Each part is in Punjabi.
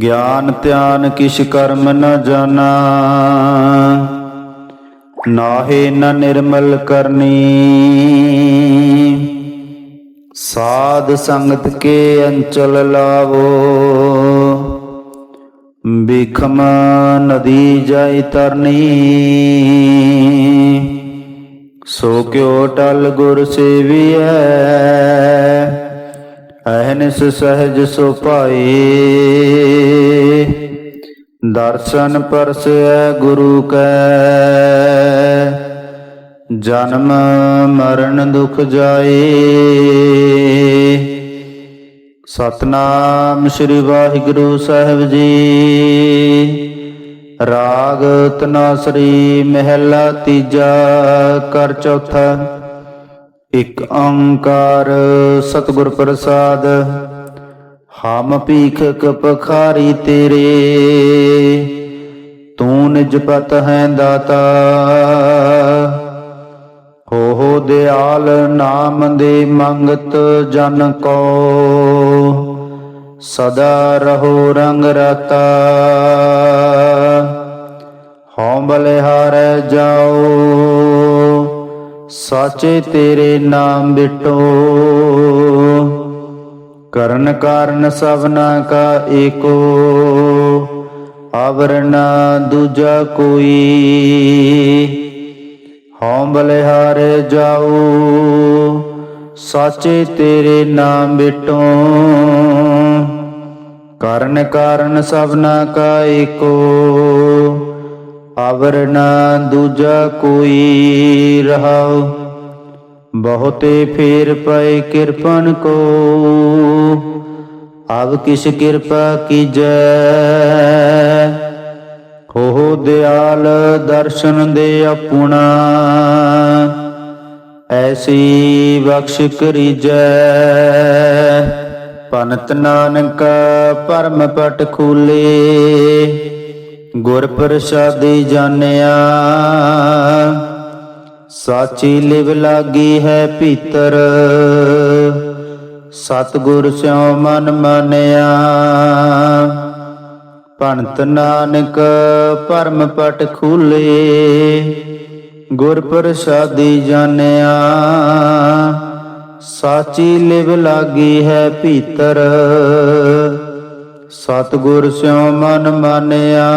ਗਿਆਨ ਧਿਆਨ ਕਿਛ ਕਰਮ ਨ ਜਾਣਾ। ਨਾਹੇ ਨ ਨਿਰਮਲ ਕਰਨੀ। ਸਾਧ ਸੰਗਤ ਕੇ ਅੰਚਲ ਲਾਵੋ। ਬਿਖਮ ਨਦੀ ਜਾਈ ਤਰਨੀ। ਸੋ ਕਿਉ ਟਲ ਗੁਰ ਸੇਵੀਐ। ਅਹਨਿਸ ਸਹਿਜ ਸੁ ਪਾਏ ਦਰਸ਼ਨ ਪਰਸੈ ਗੁਰੂ ਕੈ। ਜਨਮ ਮਰਨ ਦੁਖ ਜਾਏ। ਸਤਨਾਮ ਸ੍ਰੀ ਵਾਹਿਗੁਰੂ ਸਾਹਿਬ ਜੀ। ਰਾਗ ਤਨਾਸਰੀ ਮਹਿਲਾ ਤੀਜਾ ਕਰ ਚੌਥਾ। ਇਕ ਓੰਕਾਰ ਸਤਿਗੁਰ ਪ੍ਰਸਾਦ, ਹਮ ਭੀਖਕ ਪਖਾਰੀ ਤੇਰੇ। ਤੂੰ ਨਿਜ ਪਤ ਹੈ ਦਾਤਾ ਹੋ ਹੋ ਦਿਆਲ ਨਾਮ ਦੇ ਮੰਗਤ ਜਨ ਕੋ। ਸਦਾ ਰਹੋ ਰੰਗ ਰਤਾ, ਹਉ ਬਲਿਹਾਰੈ ਜਾਓ। ਸਾਚੇ ਤੇਰੇ ਨਾਮ ਬਿਟੋ। ਕਰਨ ਕਾਰਨ ਸਭਨਾ ਕਾ ਏਕੋ। ਆਵਰਣ ਦੂਜਾ ਕੋਈ। ਹਉ ਬਲਿਹਾਰੇ ਜਾਓ। ਸਾਚੇ ਤੇਰੇ ਨਾਮ ਬਿਟੋ। ਕਰਨ ਕਾਰਨ ਸਭਨਾ ਕਾ ਏਕੋ। ਆਵਰਣ ਦੂਜਾ ਕੋਈ ਰਹਾਉ, ਬਹੁਤੇ ਫੇਰ ਪਏ ਕਿਰਪਨ ਕੋ। ਆਵ ਕਿਛ ਕਿਰਪਾ ਕੀਜੈ ਹੋ ਦਿਆਲ ਦਰਸ਼ਨ ਦੇ ਆਪਣਾ। ਐਸੀ ਬਖਸ਼ ਕਰੀਜੈ ਪਨਤ ਨਾਨਕ ਪਰਮ ਪਟ ਖੂਲੇ। ਗੁਰ ਪ੍ਰਸਾਦੀ ਜਾਣਿਆ, ਸਾਚੀ ਲਿਵ ਲਾਗੀ ਹੈ ਭੀਤਰ, ਸਤਿਗੁਰ ਸਿਉ ਮਨ ਮਾਨਿਆ। ਭੰਤ ਨਾਨਕ ਪਰਮ ਪਟ ਖੂਲੇ, ਗੁਰ ਪ੍ਰਸਾਦੀ ਜਾਣਿਆ, ਸਾਚੀ ਲਿਵ ਲਾਗੀ ਹੈ ਭੀਤਰ। ਸਤਿਗੁਰ ਸਿਉ ਮਨ ਮਾਨਿਆ।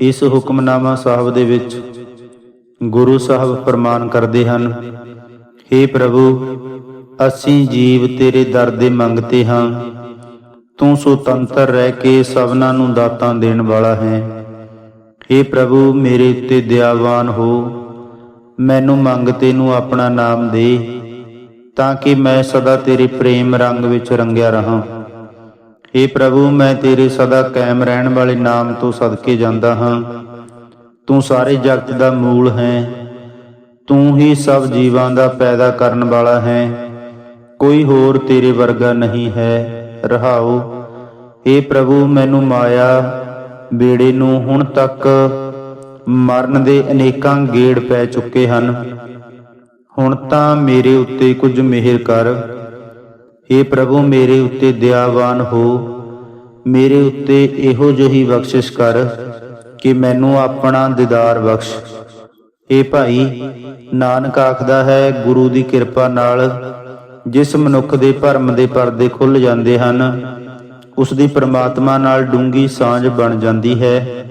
ਇਸ ਹੁਕਮਨਾਮਾ ਸਾਹਿਬ ਦੇ ਵਿੱਚ ਗੁਰੂ ਸਾਹਿਬ ਫਰਮਾਨ ਕਰਦੇ ਹਨ हे ਪ੍ਰਭੂ, ਅਸੀਂ ਜੀਵ ਤੇਰੇ ਦਰ ਦੇ ਮੰਗਤੇ ਹਾਂ। ਤੂੰ ਸੁਤੰਤਰ ਰਹਿ ਕੇ ਸਭਨਾਂ ਨੂੰ ਦਾਤਾਂ ਦੇਣ ਵਾਲਾ ਹੈ। हे ਪ੍ਰਭੂ, ਮੇਰੇ ਉੱਤੇ ਦਇਆਵਾਨ ਹੋ। ਮੈਨੂੰ ਮੰਗਤੇ ਨੂੰ ਆਪਣਾ ਨਾਮ ਦੇ। ਤਾਂ ਕਿ ਮੈਂ ਸਦਾ ਤੇਰੇ ਪ੍ਰੇਮ ਰੰਗ ਵਿੱਚ ਰੰਗਿਆ ਰਹਾ। हे ਪ੍ਰਭੂ, ਮੈਂ ਤੇਰੇ ਸਦਾ ਕਾਇਮ ਰਹਿਣ ਵਾਲੇ ਨਾਮ ਤੋਂ ਸਦਕੇ ਜਾਂਦਾ ਹਾਂ। ਤੂੰ ਸਾਰੇ ਜਗਤ ਦਾ ਮੂਲ ਹੈ। ਤੂੰ ਹੀ ਸਭ ਜੀਵਾਂ ਦਾ ਪੈਦਾ ਕਰਨ ਵਾਲਾ ਹੈ। ਕੋਈ ਹੋਰ ਤੇਰੇ ਵਰਗਾ ਨਹੀਂ ਹੈ। ਰਹਾਉ हे ਪ੍ਰਭੂ, ਮੈਨੂੰ ਮਾਇਆ ਬੇੜੇ ਨੂੰ ਹੁਣ ਤੱਕ ਮਰਨ ਦੇ ਅਨੇਕਾਂ ਗੇੜ ਪੈ ਚੁੱਕੇ ਹਨ। ਹੁਣ ਤਾਂ ਮੇਰੇ ਉੱਤੇ ਕੁਝ ਮਿਹਰ ਕਰ। हे ਪ੍ਰਭੂ, ਮੇਰੇ ਉੱਤੇ ਦਇਆਵਾਨ ਹੋ। ਮੇਰੇ ਉੱਤੇ ਇਹੋ ਜਿਹੀ ਬਖਸ਼ਿਸ਼ ਕਰ ਕਿ ਮੈਨੂੰ ਆਪਣਾ ਦੀਦਾਰ ਬਖਸ਼। ਇਹ ਭਾਈ, ਨਾਨਕ ਆਖਦਾ ਹੈ, ਗੁਰੂ ਦੀ ਕਿਰਪਾ ਨਾਲ ਜਿਸ ਮਨੁੱਖ ਦੇ ਭਰਮ ਦੇ ਪਰਦੇ ਖੁੱਲ ਜਾਂਦੇ ਹਨ, ਉਸ ਦੀ ਪ੍ਰਮਾਤਮਾ ਨਾਲ ਡੂੰਗੀ ਸਾਂਝ ਬਣ ਜਾਂਦੀ ਹੈ।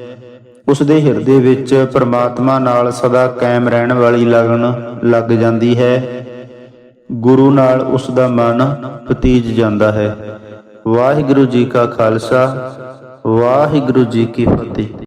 ਉਸ ਦੇ ਹਿਰਦੇ ਵਿੱਚ ਪਰਮਾਤਮਾ ਨਾਲ ਸਦਾ ਕਾਇਮ ਰਹਿਣ ਵਾਲੀ ਲਗਨ ਲੱਗ ਜਾਂਦੀ ਹੈ। ਗੁਰੂ ਨਾਲ ਉਸ ਦਾ ਮਨ ਪਤੀਜ ਜਾਂਦਾ ਹੈ। ਵਾਹਿਗੁਰੂ ਜੀ ਕਾ ਖਾਲਸਾ, ਵਾਹਿਗੁਰੂ ਜੀ ਕੀ ਫਤਿਹ।